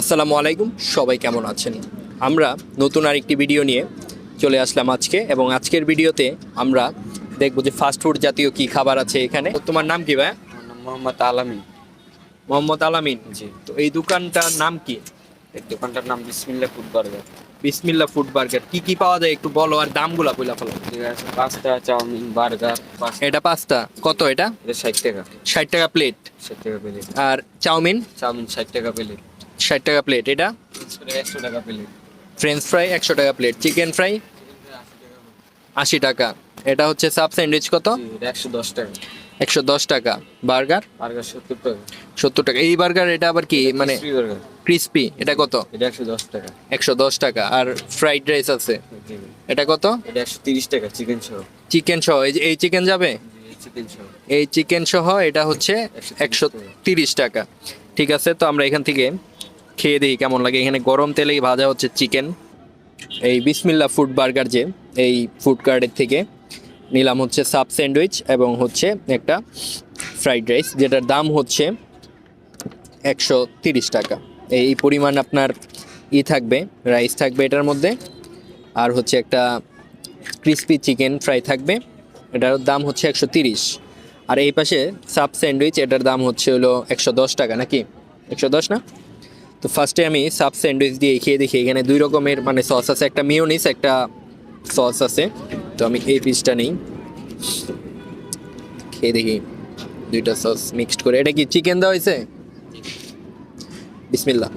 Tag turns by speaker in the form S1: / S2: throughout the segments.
S1: আসসালামু আলাইকুম সবাই কেমন আছেন? আমরা নতুন আরেকটি ভিডিও নিয়ে চলে আসলাম আজকে এবং আজকের ভিডিওতে আমরা দেখব যে ফাস্টফুড জাতীয় কি খাবার আছে এখানে। তোমার নাম কি ভাই
S2: মোহাম্মদ আলামিন।
S1: মোহাম্মদ আলামিন।
S2: জি।
S1: তো এই দোকানটার নাম কি?
S2: এই দোকানটার নাম Bismillah food burger.
S1: Bismillah food burger. কি কি পাওয়া যায় একটু বলো আর দামগুলা বইলা ফেলো।
S2: ঠিক আছে পাস্তা চাউমিন বার্গার পাস্তা
S1: এটা পাস্তা কত এটা?
S2: এটা ষাট টাকা।
S1: ষাট টাকা প্লেট
S2: ষাট টাকা প্লেট
S1: আর চাউমিন?
S2: চাউমিন ষাট টাকা প্লেট
S1: ষাট টাকা প্লেট এটা?
S2: একশো টাকা প্লেট
S1: ফ্রেঞ্চ ফ্রাই একশো টাকা প্লেট চিকেন ফ্রাই আশি টাকা। এটা হচ্ছে সাব স্যান্ডউইচ কত?
S2: একশো দশ টাকা।
S1: একশো দশ টাকা। বার্গার?
S2: বার্গার সত্তর টাকা।
S1: সত্তর টাকা। এই বার্গার এটা আবার কি? মানে ক্রিসপি এটা কত?
S2: এটা একশো দশ টাকা।
S1: একশো দশ টাকা। আর ফ্রাইড রাইস আছে। এটা কত?
S2: এটা একশো তিরিশ টাকা চিকেন সহ।
S1: চিকেন সহ। এই এই চিকেন যাবে? এই চিকেন সহ। এটা হচ্ছে একশো তিরিশ টাকা। ঠিক আছে তো আমরা এখান থেকে খেয়ে দিই কেমন লাগে। এখানে গরম তেলেই ভাজা হচ্ছে চিকেন এই বিসমিল্লা ফুড বার্গার যে এই ফুড কার্টের থেকে। নিলাম হচ্ছে সাব স্যান্ডউইচ এবং হচ্ছে একটা ফ্রাইড রাইস, যেটার দাম হচ্ছে একশো টাকা। এই পরিমাণ আপনার ই থাকবে, রাইস থাকবে এটার মধ্যে, আর হচ্ছে একটা ক্রিস্পি চিকেন ফ্রাই থাকবে, এটার দাম হচ্ছে একশো আর এই পাশে সাব স্যান্ডউইচ, এটার দাম হচ্ছে হলো একশো দশ টাকা, নাকি? একশো দশ না? তো ফার্স্টে আমি সাব স্যান্ডউইচ দিয়ে খেয়ে দেখি, এখানে দুই রকমের মানে সস আছে, একটা মিওনিস একটা সস আছে। তো আমি এই পিসটা নিই। খেয়ে দেখি দুইটা সস মিক্সড করে। এটা কি চিকেন দেওয়া হয়েছে? বিসমিল্লা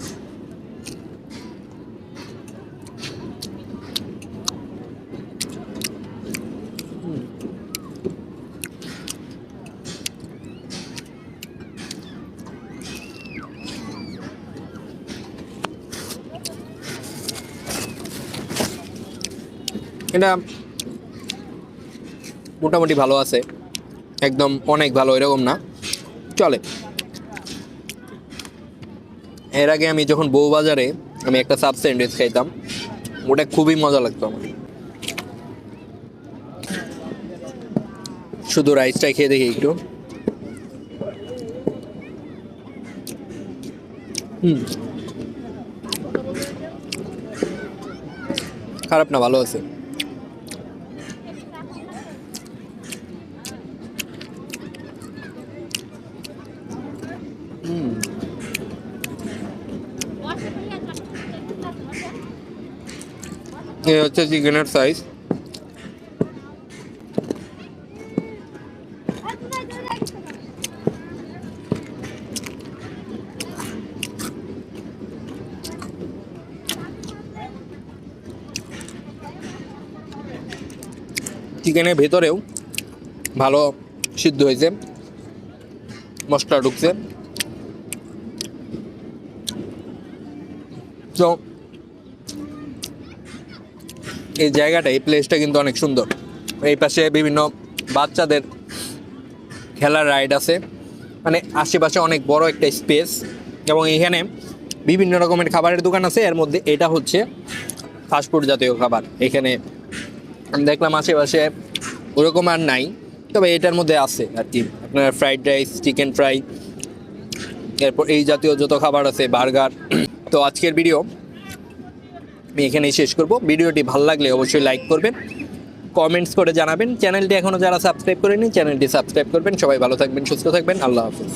S1: এটা মোটামুটি ভালো আছে। একদম অনেক ভালো, এরকম না। চলে। এর আগে আমি যখন বউ বাজারে, আমি একটা সাব স্যান্ডউইচ খাইতাম। ওটা খুবই মজা লাগতো আমার। শুধু রাইসটাই খেয়ে দেখি একটু। হুম। খারাপ না, ভালো আছে। এই হচ্ছে চিকেনের সাইজ চিকেনের ভেতরেও ভালো সিদ্ধ হয়েছে মশলা ঢুকছে। তো এই জায়গাটা, এই প্লেসটা কিন্তু অনেক সুন্দর। এই পাশে বিভিন্ন বাচ্চাদের খেলার রাইড আছে। মানে আশেপাশে অনেক বড় একটা স্পেস এবং এখানে বিভিন্ন রকমের খাবারের দোকান আছে। এর মধ্যে এটা হচ্ছে ফাস্টফুড জাতীয় খাবার। এখানে দেখলাম আশেপাশে ওরকম আর নাই। তবে এটার মধ্যে আছে আর কি। আপনার ফ্রাইড রাইস চিকেন ফ্রাই এরপর এই জাতীয় যত খাবার আছে বার্গার তো আজকের ভিডিও আমি এখানেই শেষ করব। ভিডিওটি ভালো লাগলে অবশ্যই লাইক করবেন কমেন্টস করে জানাবেন। চ্যানেলটি এখনও যারা সাবস্ক্রাইব করেনি চ্যানেলটি সাবস্ক্রাইব করবেন। সবাই ভালো থাকবেন, সুস্থ থাকবেন। আল্লাহ হাফিজ।